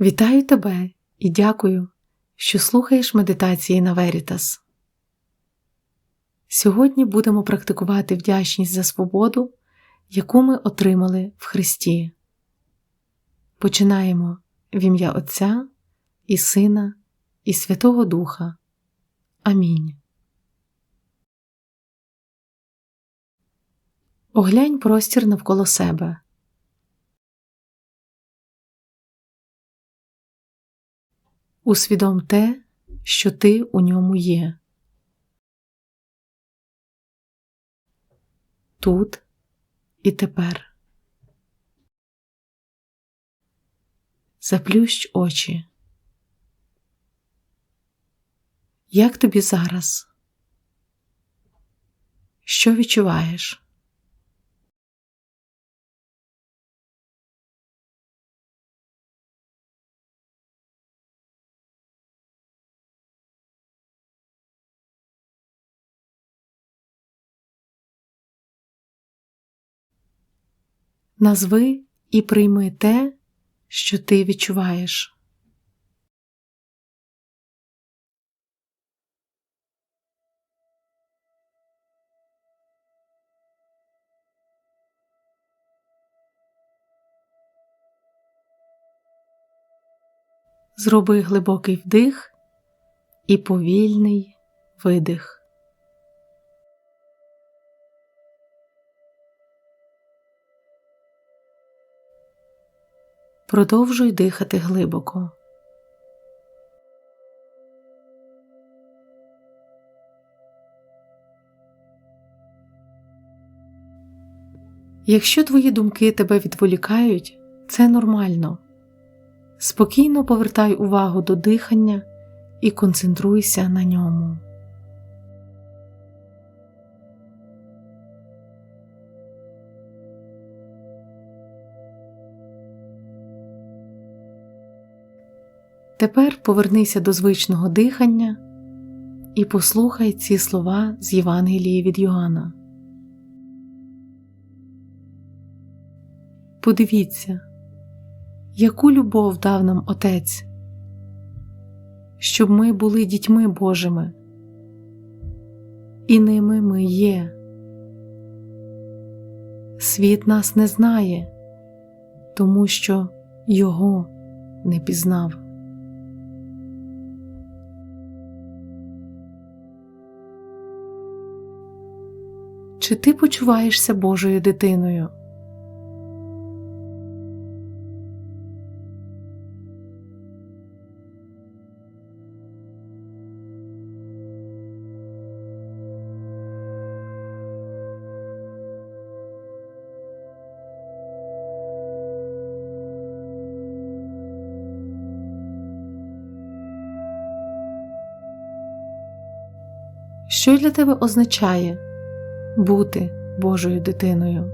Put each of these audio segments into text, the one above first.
Вітаю тебе і дякую, що слухаєш медитації на Veritas. Сьогодні будемо практикувати вдячність за свободу, яку ми отримали в Христі. Починаємо в ім'я Отця і Сина, і Святого Духа. Амінь. Оглянь простір навколо себе. Усвідом те, що ти у ньому є. Тут і тепер. Заплющ очі. Як тобі зараз? Що відчуваєш? Назви і прийми те, що ти відчуваєш. Зроби глибокий вдих і повільний видих. Продовжуй дихати глибоко. Якщо твої думки тебе відволікають, це нормально. Спокійно повертай увагу до дихання і концентруйся на ньому. Тепер повернися до звичного дихання і послухай ці слова з Євангелії від Йоанна. Подивіться, яку любов дав нам Отець, щоб ми були дітьми Божими, і ними ми є. Світ нас не знає, тому що Його не пізнав. Чи ти почуваєшся Божою дитиною? Що для тебе означає бути Божою дитиною?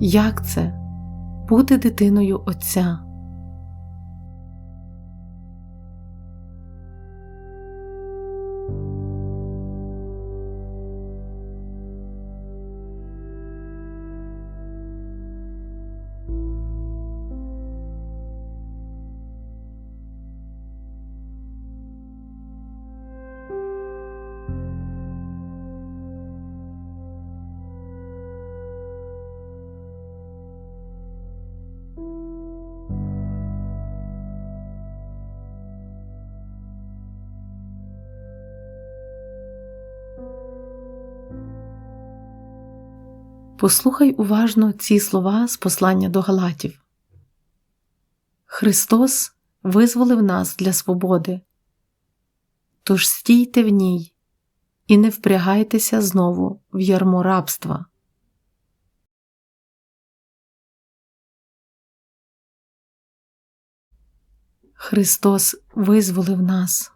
Як це бути дитиною Отця? Послухай уважно ці слова з послання до Галатів. Христос визволив нас для свободи. Тож стійте в ній, і не впрягайтеся знову в ярмо рабства. Христос визволив нас.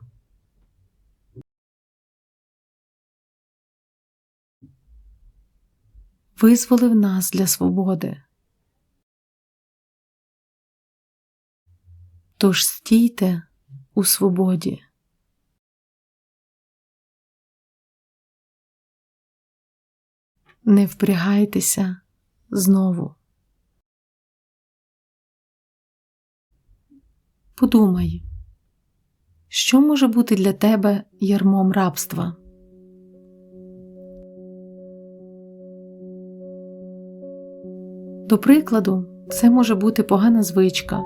Визволив нас для свободи. Тож стійте у свободі. Не впрягайтеся знову. Подумай, що може бути для тебе ярмом рабства? До прикладу, це може бути погана звичка,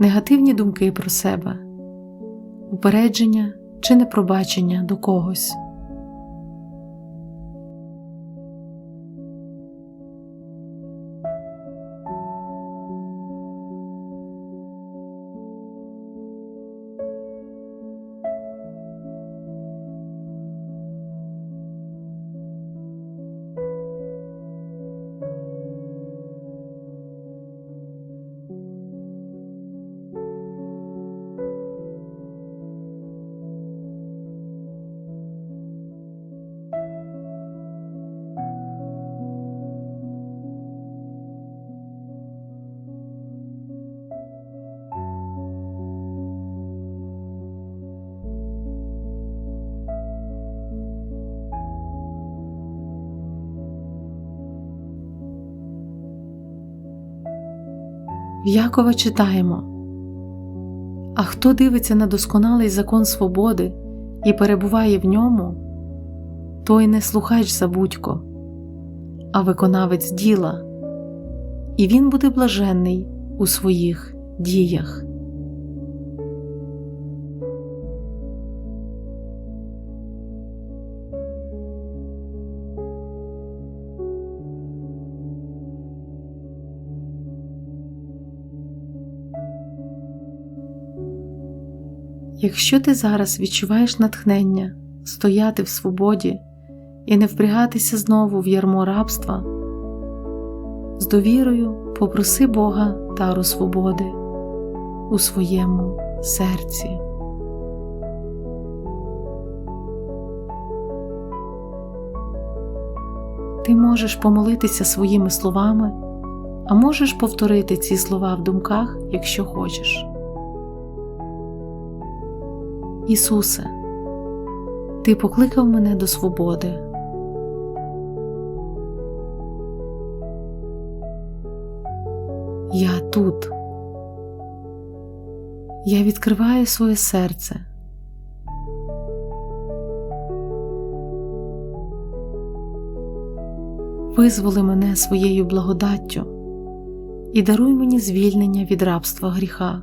негативні думки про себе, упередження чи непробачення до когось. Якова читаємо А хто дивиться на досконалий закон свободи і перебуває в ньому, той не слухач забудько, а виконавець діла, і він буде блаженний у своїх діях. Якщо ти зараз відчуваєш натхнення стояти в свободі і не впрягатися знову в ярмо рабства, з довірою попроси Бога дару свободи у своєму серці. Ти можеш помолитися своїми словами, а можеш повторити ці слова в думках, якщо хочеш. Ісусе, Ти покликав мене до свободи. Я тут. Я відкриваю своє серце. Визволи мене своєю благодаттю і даруй мені звільнення від рабства гріха.